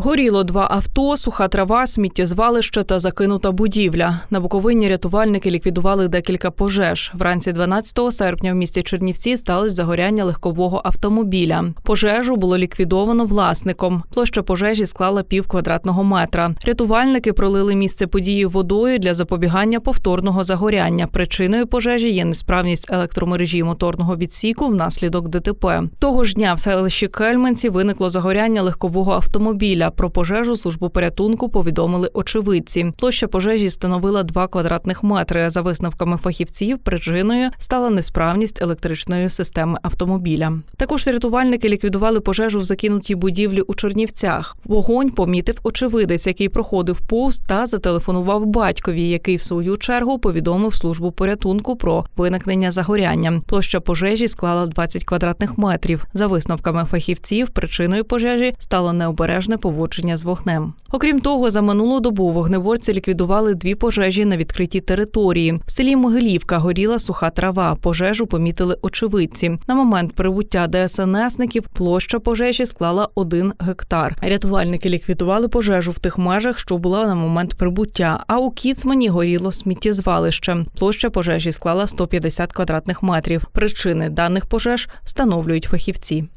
Горіло два авто, суха трава, сміттєзвалище та закинута будівля. На Буковині рятувальники ліквідували декілька пожеж. Вранці 12 серпня в місті Чернівці сталося загоряння легкового автомобіля. Пожежу було ліквідовано власником. Площа пожежі склала пів квадратного метра. Рятувальники пролили місце події водою для запобігання повторного загоряння. Причиною пожежі є несправність електромережі моторного відсіку внаслідок ДТП. Того ж дня в селищі Кельменці виникло загоряння легкового автомобіля. Про пожежу службу порятунку повідомили очевидці. Площа пожежі становила 2 квадратних метри. За висновками фахівців, причиною стала несправність електричної системи автомобіля. Також рятувальники ліквідували пожежу в закинутій будівлі у Чернівцях. Вогонь помітив очевидець, який проходив повз та зателефонував батькові, який в свою чергу повідомив службу порятунку про виникнення загоряння. Площа пожежі склала 20 квадратних метрів. За висновками фахівців, причиною пожежі стало необережне поводження з вогнем. Окрім того, за минулу добу вогнеборці ліквідували дві пожежі на відкритій території. В селі Могилівка горіла суха трава. Пожежу помітили очевидці. На момент прибуття ДСНСників площа пожежі склала один гектар. Рятувальники ліквідували пожежу в тих межах, що була на момент прибуття. А у Кіцмані горіло сміттєзвалище. Площа пожежі склала 150 квадратних метрів. Причини даних пожеж встановлюють фахівці.